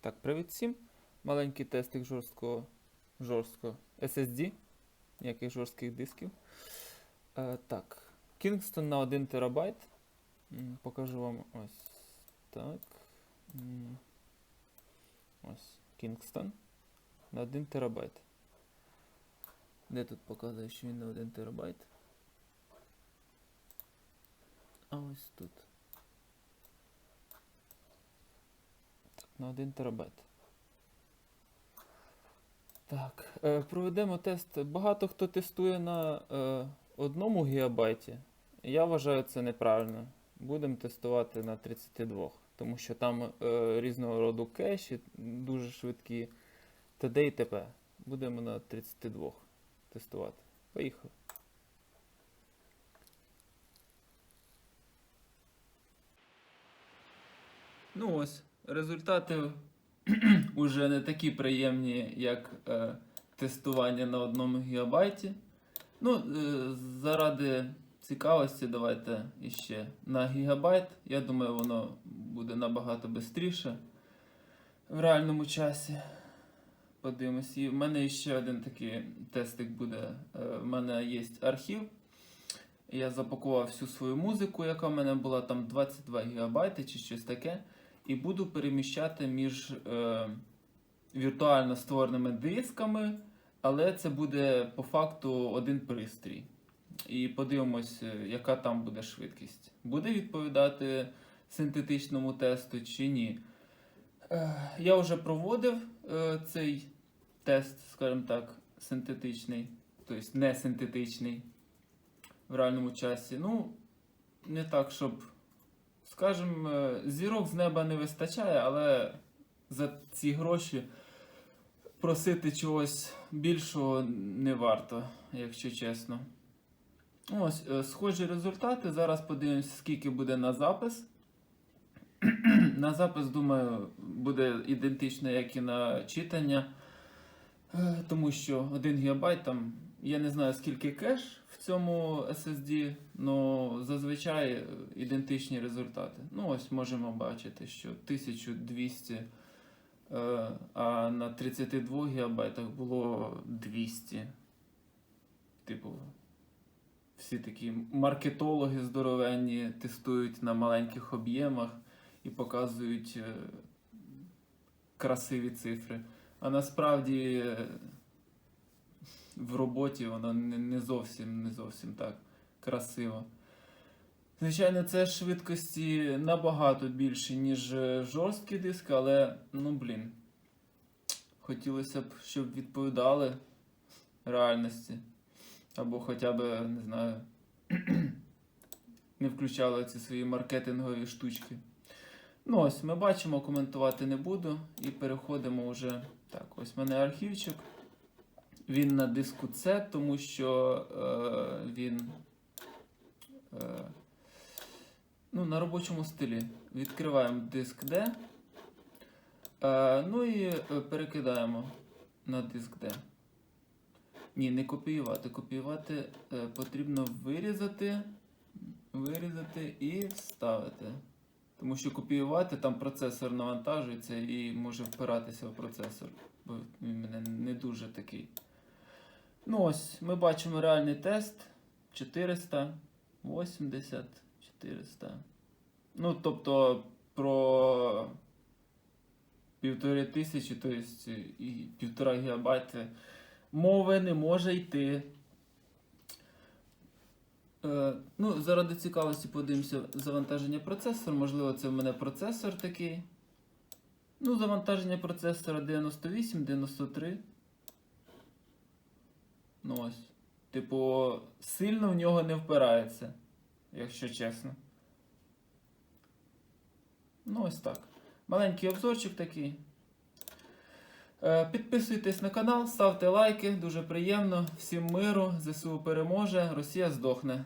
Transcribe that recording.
Так, привіт всім. Маленький тестик жорсткого, жорсткого SSD, ніяких жорстких дисків. Е, так, Kingston на 1 терабайт. Покажу вам ось так. Ось Kingston на 1 терабайт. Де тут показує, що він на 1 терабайт? А ось тут. На 1 терабайт. Так, е, проведемо тест. Багато хто тестує на е, одному гігабайті. Я вважаю це неправильно. Будемо тестувати на 32, тому що там е, різного роду кеші, дуже швидкі т.д. і т.п. Будемо на 32 тестувати. Поїхали. Ну ось, результати уже не такі приємні, як е, тестування на одному гігабайті. Ну, е, заради цікавості, давайте іще на гігабайт. Я думаю, воно буде набагато швидше в реальному часі. Подивимось. І в мене ще один такий тестик буде. Е, В мене є архів. Я запакував всю свою музику, яка в мене була там 22 гігабайти чи щось таке. І буду переміщати між е, віртуально створеними дисками, але це буде по факту один пристрій. І подивимось, е, яка там буде швидкість. Буде відповідати синтетичному тесту чи ні. Е, я вже проводив е, цей тест, скажімо так, синтетичний, тобто не синтетичний в реальному часі. Ну, не так, щоб Скажем, е, зірок з неба не вистачає, але за ці гроші просити чогось більшого не варто, якщо чесно. Ось, е, схожі результати. Зараз подивимося, скільки буде на запис. на запис, думаю, буде ідентично, як і на читання. Е, Тому що 1 ГБ там, я не знаю скільки кеш в цьому SSD, але зазвичай ідентичні результати. Ну, ось можемо бачити, що 1200, е, а на 32 ГБ було 200. Типу, всі такі маркетологи здоровенні тестують на маленьких об'ємах і показують е, красиві цифри. А насправді е, в роботі воно не, зовсім не зовсім так красиво. Звичайно, це швидкості набагато більше, ніж е, жорсткі диски, але ну блін. Хотілося б, щоб відповідали реальності. Або хоча б, не знаю, не включали ці свої маркетингові штучки. Ну ось, ми бачимо, коментувати не буду. І переходимо вже. Так, ось в мене архівчик. Він на диску C, тому що е, він е, ну, на робочому стилі. Відкриваємо диск D. Е, ну і е, перекидаємо на диск D. Ні, не копіювати. Копіювати е, потрібно вирізати, вирізати і вставити. Тому що копіювати там процесор навантажується і може впиратися в процесор, бо він мене не дуже такий. Ну ось, ми бачимо реальний тест 400, 80, 400. Ну, тобто про півтори тисячі, тобто і півтора гігабайти мови не може йти. Е, ну, заради цікавості подивимося завантаження процесора. Можливо, це в мене процесор такий. Ну, завантаження процесора 98, 93. Ну ось. Типу, сильно в нього не впирається, якщо чесно. Ну, ось так. Маленький обзорчик такий. Е, Підписуйтесь на канал, ставте лайки, дуже приємно. Всім миру, ЗСУ переможе, Росія здохне.